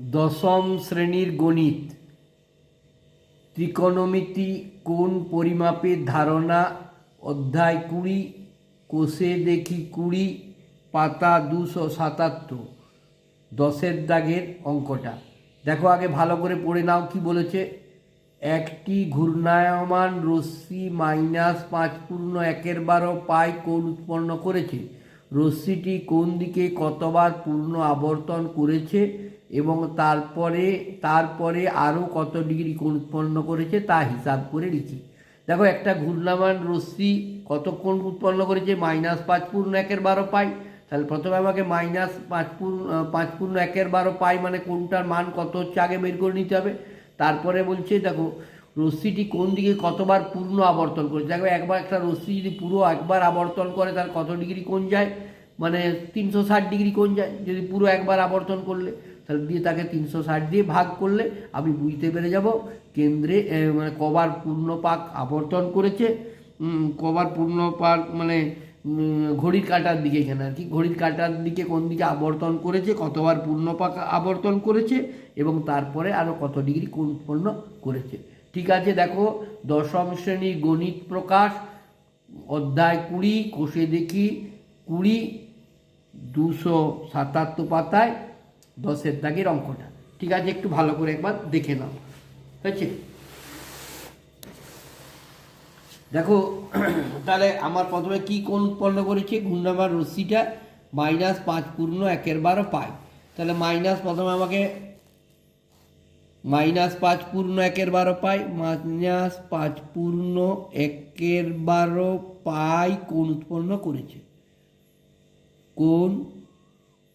দশম শ্রেণির গণিত। ত্রিকোণমিতি কোন পরিমাপের ধারণা? অধ্যায় কুড়ি, কোষে দেখি কুড়ি, পাতা দুশো সাতাত্তর। দশের দাগের অঙ্কটা। দেখো আগে ভালো করে পড়ে নাও কি বলেছে। একটি ঘূর্ণায়মান রশ্মি মাইনাস পাঁচ পূর্ণ একের বারো পাই কোণ উৎপন্ন করেছে। রশ্মিটি কোন দিকে কতবার পূর্ণ আবর্তন করেছে? এবং তারপরে তারপরে আরও কত ডিগ্রি উৎপন্ন করেছে তা হিসাব করে লিখি। দেখো, একটা ঘূর্ণায়মান রশ্মি কত কোণ উৎপন্ন করেছে? মাইনাস পাঁচ পূর্ণ একের বারো পাই। তাহলে প্রথমে আমাকে মাইনাস পাঁচ পূর্ণ পাঁচ পূর্ণ একের বারো পাই মানে কোনটার মান কত হচ্ছে? আগে বের করে নিতে হবে। তারপরে বলছে, দেখো, রশ্মিটি কোন দিকে কতবার পূর্ণ আবর্তন করেছে? দেখো, একবার একটা রশ্মি যদি পুরো একবার আবর্তন করে তার কত ডিগ্রি কোণ যায়? মানে তিনশো ষাট ডিগ্রি কোণ যায় যদি পুরো একবার আবর্তন করলে। তাহলে দিয়ে তাকে তিনশো ষাট দিয়ে ভাগ করলে আমি বুঝতে পেরে যাব কেন্দ্রে মানে কবার পূর্ণ পাক আবর্তন করেছে কবার পূর্ণ পাক মানে ঘড়ির কাঁটার দিকে এখানে আর কি, ঘড়ির কাটার দিকে কোন দিকে আবর্তন করেছে, কতবার পূর্ণ পাক আবর্তন করেছে এবং তারপরে আরও কত ডিগ্রি কোণ উৎপন্ন করেছে। ঠিক আছে, দেখো, দশম শ্রেণির গণিত প্রকাশ, অধ্যায় কুড়ি, কোষে দেখি কুড়ি, দুশো সাতাত্তর পাতায় দশের দাগের অঙ্কটা। ঠিক আছে, একটু ভালো করে একবার দেখে নাও। আছে দেখো, তাহলে আমার প্রথমে কি কোন উৎপন্ন করেছে? ঘূর্ণাবার রশ্মিটা মাইনাস পাঁচ পূর্ণ একের বারো পাই। তাহলে মাইনাস প্রথমে আমাকে মাইনাস পাঁচ পূর্ণ একের বারো পাই, মাইনাস পাঁচ পূর্ণ একের বারো পাই কোণ উৎপন্ন করেছে? কোন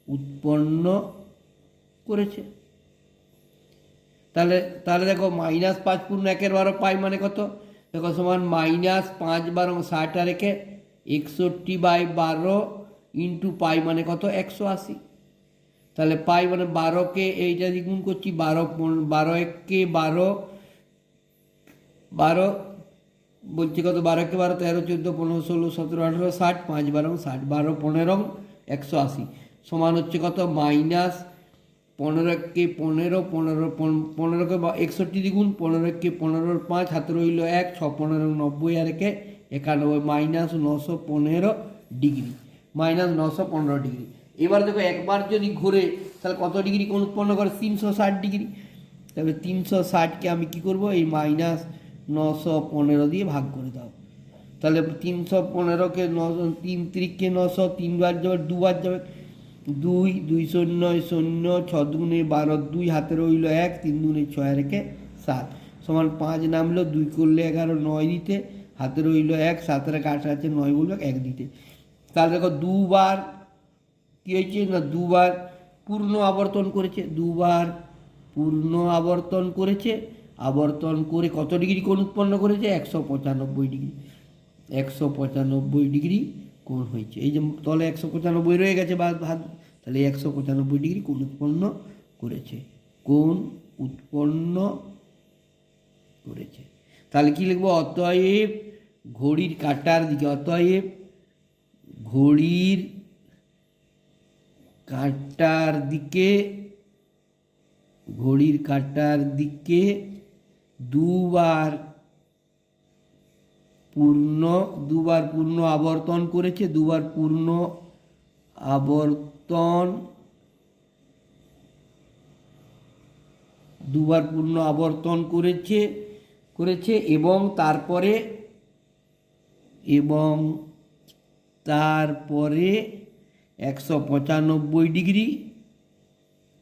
উৎপন্ন করেছে। তাহলে তাহলে দেখো মাইনাস পাঁচ পূর্ণ একের বারো পাই মানে কত? দেখো, সমান মাইনাস পাঁচ বারো ষাটটা রেখে একষট্টি বাই বারো ইন্টু পাই মানে কত? একশো আশি। তাহলে পাই মানে বারোকে এইটা দিয়ে গুণ করছি বারো বারো এককে বারো বারো বলছি কত? বারো একে বারো, তেরো, চোদ্দ, পনেরো, ষোলো, সতেরো, আঠেরো, ষাট, পাঁচ বারো, ষাট, বারো, পনেরো, একশো আশি। সমান হচ্ছে কত? মাইনাস পনেরো একে পনেরো পনেরো, পন- পনেরোকে একষট্টি দ্বিগুণ পনেরো একে পনেরোর পাঁচ, হাতে রইল এক, ছ, পনেরো, নব্বই, আর একে একানব্বই, মাইনাস নশো পনেরো ডিগ্রি, মাইনাস নশো পনেরো ডিগ্রি। এবার দেখো একবার যদি ঘুরে, তাহলে কত ডিগ্রি কোণ উৎপন্ন করে? তিনশো ষাট ডিগ্রি। তবে তিনশো ষাটকে আমি কি করব? এই মাইনাস নশো পনেরো দিয়ে ভাগ করে দাও। তাহলে তিনশো পনেরোকে নশো, তিন তিরিখকে নশো, তিনবার যাবে, দুবার যাবে। দুই দুই শূন্য শূন্য ছ দুগুণে বারো, দুই হাতে রইল এক, তিন দুগুণে ছয় রেখে সাত। সমান পাঁচ নামলো, দুই করলে এগারো, নয় দিতে। হাতে রইল এক, সাত রেখে আট আছে, নয় বলল এক দিতে। তাহলে দেখো দুবার কী হয়েছে? না, দুবার পূর্ণ আবর্তন করেছে। দুবার পূর্ণ আবর্তন করেছে। আবর্তন করে কত ডিগ্রি কোণ উৎপন্ন করেছে? একশো পঁচানব্বই ডিগ্রি। একশো পঁচানব্বই ডিগ্রি কোণ হয়েছে। এই যে তলে একশো পঁচানব্বই রয়ে গেছে বা ভাগ, তাহলে একশো পঁচানব্বই ডিগ্রি কোণ উৎপন্ন করেছে। কোণ উৎপন্ন করেছে। তাহলে কি লিখব? অতএব ঘড়ির কাটার দিকে, অতএব ঘড়ির কাটার দিকে, ঘড়ির কাটার দিকে দুবার পূর্ণ, দুবার পূর্ণ আবর্তন করেছে, দুবার পূর্ণ আবর্তন, দুবার পূর্ণ আবর্তন করেছে করেছে এবং তারপরে এবং তারপরে একশো পঁচানব্বই ডিগ্রি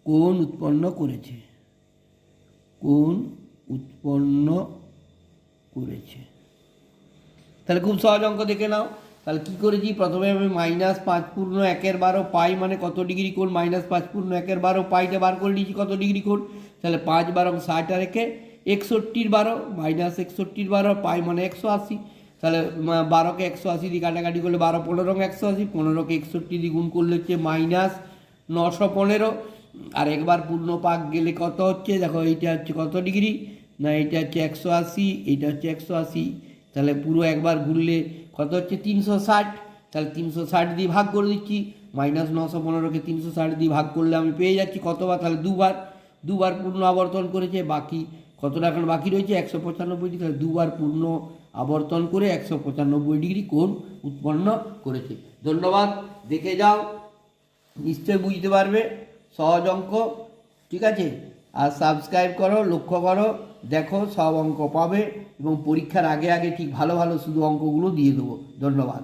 কোণ উৎপন্ন করেছে। কোণ উৎপন্ন করেছে। তাহলে খুব সহজ অঙ্ক দেখে নাও। তাহলে কী করেছি? প্রথমে আমি মাইনাস পাঁচ পূর্ণ একের বারো পাই মানে কত ডিগ্রি কোণ? মাইনাস পাঁচ পূর্ণ একের বারো পাইটা বার করে নিয়েছি কত ডিগ্রি কোণ? তাহলে পাঁচ বারো ষাট আর একে একষট্টির বারো মাইনাস একষট্টির বারো পাই মানে একশো আশি। তাহলে বারোকে একশো আশি দিয়ে কাটাকাটি করলে বারো পনেরো একশো আশি, পনেরোকে একষট্টি দিয়ে গুণ করলে হচ্ছে মাইনাস নশো পনেরো। আর একবার পূর্ণ পাক গেলে কত হচ্ছে? দেখো এইটা হচ্ছে কত ডিগ্রি না এটা হচ্ছে একশো আশি, এইটা হচ্ছে একশো আশি। তাহলে পুরো একবার ঘুরলে কত হচ্ছে? তিনশো ষাট। তাহলে তিনশো ষাট দিয়ে ভাগ করে দিচ্ছি। মাইনাস নশো পনেরোকে তিনশো ষাট দিয়ে ভাগ করলে আমি পেয়ে যাচ্ছি কতবার? তাহলে দুবার। দুবার পূর্ণ আবর্তন করেছে, বাকি কতটা এখন বাকি রয়েছে? একশো পঁচানব্বই ডিগ্রি। দুবার পূর্ণ আবর্তন করে একশো পঁচানব্বই ডিগ্রি কোণ উৎপন্ন করেছে। ধন্যবাদ। দেখে যাও। নিশ্চয়ই বুঝতে পারবে। সহজ অঙ্ক। ঠিক আছে? আর সাবস্ক্রাইব করো, লক্ষ্য করো, দেখো সব অঙ্ক পাবে এবং পরীক্ষার আগে আগে ঠিক ভালো ভালো শুধু অঙ্কগুলো দিয়ে দেবো। ধন্যবাদ।